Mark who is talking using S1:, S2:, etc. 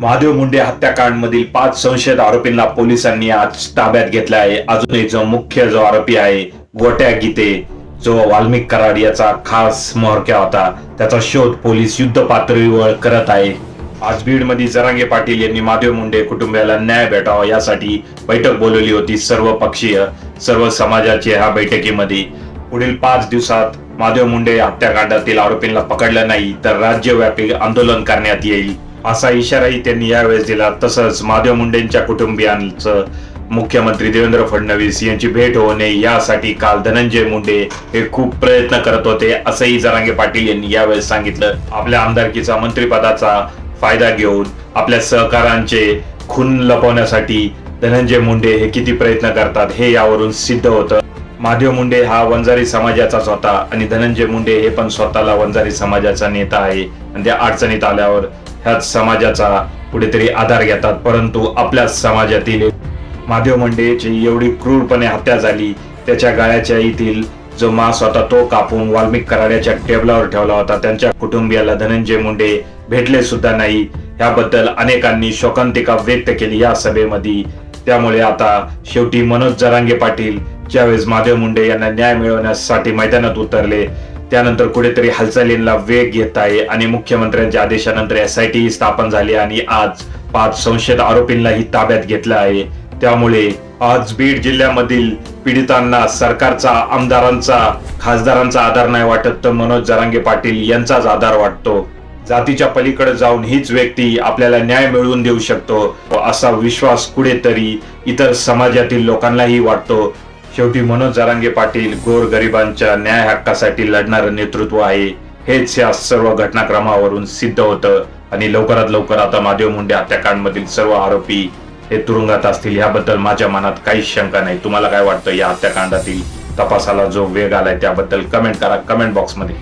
S1: महादेव मुंडे हत्याकांडमधील पाच संशयित आरोपींना पोलिसांनी आज ताब्यात घेतला आहे. अजूनही जो मुख्य जो आरोपी आहे गोट्या गीते जो वाल्मिक कराड याचा खास मोहरक्या होता त्याचा शोध पोलीस युद्ध पातळीवर करत आहे. आज बीडमध्ये जरांगे पाटील यांनी महादेव मुंडे कुटुंबियाला न्याय भेटावा यासाठी बैठक बोलवली होती सर्व पक्षीय सर्व समाजाचे ह्या बैठकीमध्ये. पुढील पाच दिवसात महादेव मुंडे हत्याकांडातील आरोपींना पकडलं नाही तर राज्यव्यापी आंदोलन करण्यात येईल. असा इशाराही त्यांनी यावेळेस दिला. तसंच महादेव मुंडेंच्या कुटुंबियांचं मुख्यमंत्री देवेंद्र फडणवीस यांची भेट होणे यासाठी काल धनंजय मुंडे हे खूप प्रयत्न करत होते असंही जरांगे पाटील यांनी यावेळेस सांगितलं. आपल्या आमदारकीचा मंत्रिपदाचा फायदा घेऊन आपल्या सहकारांचे खून लपवण्यासाठी धनंजय मुंडे हे किती प्रयत्न करतात हे यावरून सिद्ध होतं. महादेव मुंडे हा वंजारी समाजाचाच होता आणि धनंजय मुंडे हे पण स्वतःला वंजारी समाजाचा नेता आहे. आणि त्या अडचणीत आल्यावर ह्याच समाजाचा कुठेतरी आधार घेतात परंतु आपल्याच समाजातील महादेव मंडेची एवढी क्रूरपणे हत्या झाली त्याच्या गाळ्याच्या येथील जो मांस होता तो कापून वाल्मिक कराड्याच्या टेबलावर ठेवला होता. त्यांच्या कुटुंबियाला धनंजय मुंडे भेटले सुद्धा नाही. ह्याबद्दल अनेकांनी शोकांतिका व्यक्त केली या सभेमध्ये. त्यामुळे आता शेवटी मनोज जरांगे पाटील ज्यावेळेस महादेव मुंडे यांना न्याय मिळवण्यासाठी मैदानात उतरले त्यानंतर कुठेतरी हालचालींना वेग येत आहे आणि मुख्यमंत्र्यांच्या आदेशानंतर एसआयटी स्थापन झाली आणि आज पाच संशयित आरोपींनाही ताब्यात घेतलं आहे. त्यामुळे आज बीड जिल्ह्यामधील पीडितांना सरकारचा आमदारांचा खासदारांचा आधार नाही वाटत तर मनोज जरांगे पाटील यांचाच आधार वाटतो. जातीच्या पलीकडे जाऊन हीच व्यक्ती आपल्याला न्याय मिळवून देऊ शकतो. असा विश्वास कुठेतरी इतर समाजातील लोकांनाही वाटतो. शेवटी मनोज जरांगे पाटील गोर गरिबांच्या न्याय हक्कासाठी लढणारं नेतृत्व आहे. हेच या सर्व घटनाक्रमावरून सिद्ध होतं. आणि लवकरात लवकर आता महादेव मुंडे हत्याकांडमधील सर्व आरोपी हे तुरुंगात असतील याबद्दल माझ्या मनात काहीच शंका नाही. तुम्हाला काय वाटतं या हत्याकांडातील तपासाला जो वेग आलाय त्याबद्दल कमेंट करा. कमेंट बॉक्समध्ये.